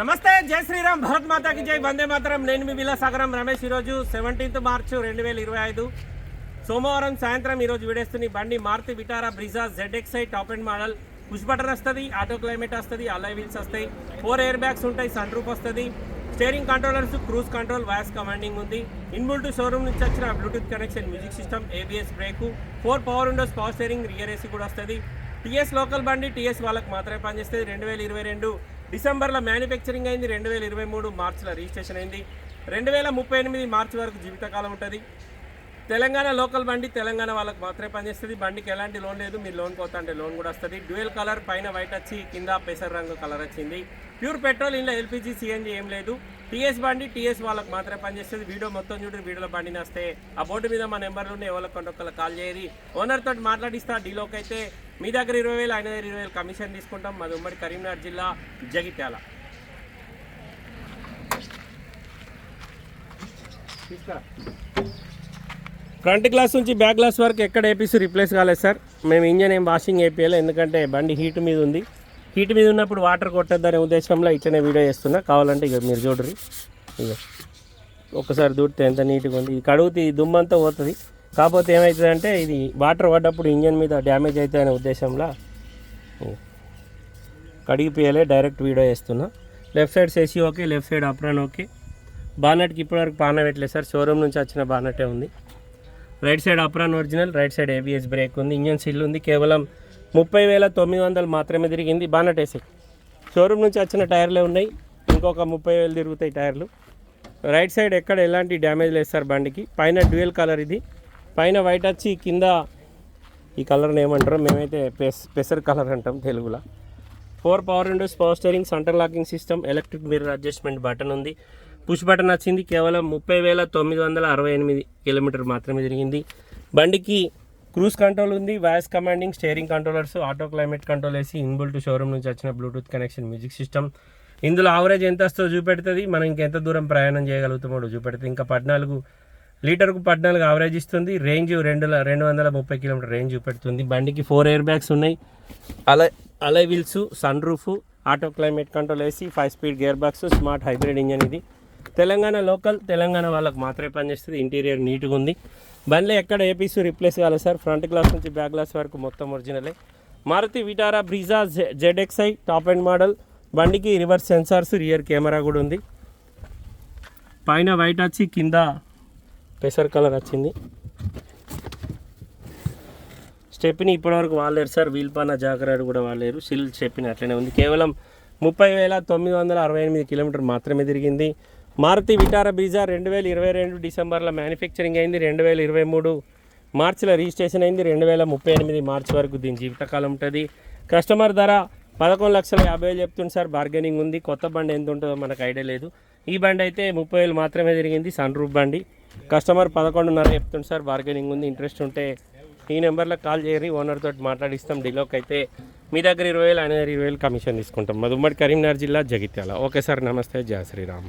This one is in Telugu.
నమస్తే జై శ్రీరామ్ భరత్ మాతాకి జై వందే మాతరం. నేను మీ విలాసాగరం రమేష్. ఈరోజు సెవెంటీన్త్ మార్చ్ రెండు వేల ఇరవై ఐదు. సోమవారం సాయంత్రం ఈరోజు విడేస్తుంది బండి Maruti Vitara Brezza ZXI top and model. Push button వస్తుంది ఆటో క్లైమేట్ వస్తుంది అలై వీల్స్ వస్తాయి. ఫోర్ ఎయిర్ బ్యాగ్స్ ఉంటాయి సన్ రూఫ్ వస్తుంది. Steering controllers cruise control voice commanding ఉంది. ఇన్బుల్ట్ షోరూమ్ నుంచి వచ్చిన Bluetooth connection music system ABS brake four power windows power steering rear AC కూడా వస్తుంది. టీఎస్ లోకల్ బండి టీఎస్ వాళ్ళకి మాత్రమే పనిచేస్తుంది. రెండు వేల ఇరవై రెండు డిసెంబర్లో మ్యానుఫ్యాక్చరింగ్ అయింది. రెండు వేల ఇరవై మూడు మార్చిలో రిజిస్ట్రేషన్ అయింది. రెండు వేల ముప్పై ఎనిమిది మార్చి వరకు జీవితకాలం ఉంటుంది. తెలంగాణ లోకల్ బండి తెలంగాణ వాళ్ళకి మాత్రమే పనిచేస్తుంది. బండికి ఎలాంటి లోన్ లేదు. మీరు లోన్ పోతా అంటే లోన్ కూడా వస్తుంది. డ్యూయల్ కలర్ పైన వైట్ వచ్చి కింద పెసర్ రంగు కలర్ వచ్చింది. ప్యూర్ పెట్రోల్ ఇంట్లో ఎల్పిజి సిఎన్జి ఏం లేదు. టీఎస్ బండి టీఎస్ వాళ్ళకి మాత్రమే పనిచేస్తుంది. వీడియో మొత్తం చూడండి వీడియోలో బండిని వస్తే ఆ బోర్డు మీద మా నెంబర్లు ఉన్నాయి ఎవరికి కొండొక్కరు కాల్ చేయరి. ఓనర్ తోటి మాట్లాడిస్తా డీలోకి అయితే మీ దగ్గర ఇరవై వేలు ఆయన దగ్గర ఇరవై వేలు కమిషన్ తీసుకుంటాం. మాది ఉమ్మడి కరీంనగర్ జిల్లా జగిత్యాల. తీసుకురా ఫ్రంట్ గ్లాస్ నుంచి బ్యాక్ గ్లాస్ వరకు ఎక్కడ ఏపీసీ రిప్లేస్ కాలేదు సార్. మేము ఇంజన్ ఏం వాషింగ్ వేపియాలి ఎందుకంటే బండి హీట్ మీద ఉంది. హీట్ మీద ఉన్నప్పుడు వాటర్ కొట్టద్దనే ఉద్దేశంలో ఇట్లనే వీడియో చేస్తున్నా. కావాలంటే ఇక మీరు చూడరు. ఇక ఒక్కసారి దూడితే ఎంత నీట్గా ఉంది. ఇది కడుగుతే ఈ దుమ్మంతా పోతుంది. కాకపోతే ఏమవుతుందంటే ఇది వాటర్ పడ్డప్పుడు ఇంజన్ మీద డ్యామేజ్ అవుతుంది అనే ఉద్దేశంలో కడిగిపోయలే డైరెక్ట్ వీడియో చేస్తున్నా. Left side సెసి okay left side apron okay. బానట్కి ఇప్పటివరకు బాగా పెట్టలేదు సార్. షోరూమ్ నుంచి వచ్చిన బానటే ఉంది. Right side apron original right side ABS brake ఉంది. ఇంజన్ సిల్ ఉంది. కేవలం ముప్పై వేల తొమ్మిది వందలు మాత్రమే తిరిగింది బానట్ వేసి షోరూమ్ నుంచి వచ్చిన టైర్లే ఉన్నాయి. ఇంకొక ముప్పై వేలు తిరుగుతాయి టైర్లు. రైట్ సైడ్ ఎక్కడ ఎలాంటి డ్యామేజ్ లేదు సార్ బండికి. పైన డ్యూయల్ కలర్ ఇది. పైన వైట్ వచ్చి కింద ఈ కలర్ని ఏమంటారో మేమైతే పెస్ పెసర్ కలర్ అంటాం తెలుగులో. Four power windows power steering centre locking system electric mirror adjustment button ఉంది. పుష్ బటన్ వచ్చింది కేవలం ముప్పై వేల తొమ్మిది వందల అరవై ఎనిమిది కిలోమీటర్ మాత్రమే జరిగింది. బండికి క్రూజ్ కంట్రోల్ ఉంది voice commanding steering controllers auto climate control వేసి ఇన్బుల్ టు షోరూమ్ నుంచి వచ్చిన బ్లూటూత్ కనెక్షన్ మ్యూజిక్ సిస్టమ్. ఇందులో ఆవరేజ్ ఎంత వస్తుందో చూపెడుతుంది. మనం ఇంకెంత దూరం ప్రయాణం చేయగలుగుతామో చూపెడుతుంది. ఇంకా పద్నాలుగు లీటర్కు పద్నాలుగు ఆవరేజ్ ఇస్తుంది. రేంజ్ రెండు రెండు వందల ముప్పై కిలోమీటర్ రేంజ్ చూపెడుతుంది. బండికి ఫోర్ ఎయిర్ బ్యాగ్స్ ఉన్నాయి. Alloy alloy wheels sunroof auto climate control వేసి five speed gearbox smart hybrid engine ఇది. తెలంగాణ లోకల్ తెలంగాణ వాళ్ళకి మాత్రమే పనిచేస్తుంది. ఇంటీరియర్ నీట్గా ఉంది. బండ్లో ఎక్కడ ఏ పీసు రిప్లేస్ కాలేదు సార్. ఫ్రంట్ గ్లాస్ నుంచి బ్యాక్ గ్లాస్ వరకు మొత్తం ఒరిజినలే. Maruti Vitara Brezza ZXI top and model. బండికి రివర్స్ సెన్సార్స్ రియర్ కెమెరా కూడా ఉంది. పైన వైట్ వచ్చి కింద పెసర్ కలర్ వచ్చింది. స్టెప్ని ఇప్పటివరకు వాడలేరు సార్. వీల్ పైన జాగ్రత్త కూడా వాడలేరు. సిల్ స్టెప్ని అట్లనే ఉంది. కేవలం ముప్పై వేల తొమ్మిది వందల అరవై ఎనిమిది కిలోమీటర్ మాత్రమే తిరిగింది. మారుతి విటార బీజా రెండు వేల ఇరవై రెండు డిసెంబర్లో మ్యానుఫ్యాక్చరింగ్ అయింది రెండు వేల ఇరవై మూడు మార్చిలో రిజిస్ట్రేషన్ అయింది రెండు వేల ముప్పై ఎనిమిది మార్చి వరకు దీని జీవితకాలం ఉంటుంది. కస్టమర్ ధర పదకొండు లక్షల యాభై వేలు చెప్తుంది సార్ బార్గెనింగ్ ఉంది. కొత్త బండి ఎంత ఉంటుందో మనకు ఐడియా లేదు. ఈ బండి అయితే ముప్పై వేలు మాత్రమే తిరిగింది సన్ రూఫ్ బండి. కస్టమర్ పదకొండున్నర చెప్తుంది సార్ బార్గెనింగ్ ఉంది ఇంట్రెస్ట్ ఉంటే ఈ నెంబర్లో కాల్ చేయరి ఓనర్ తోటి మాట్లాడిస్తాం డీలోకి అయితే. మీ దగ్గర ఇరవై వేలు ఆయన ఇరవై వేలు కమిషన్ తీసుకుంటాం. మధుమ్మడి కరీంనగర్ జిల్లా జగిత్యాల. ఓకే సార్ నమస్తే జయ శ్రీరామ్.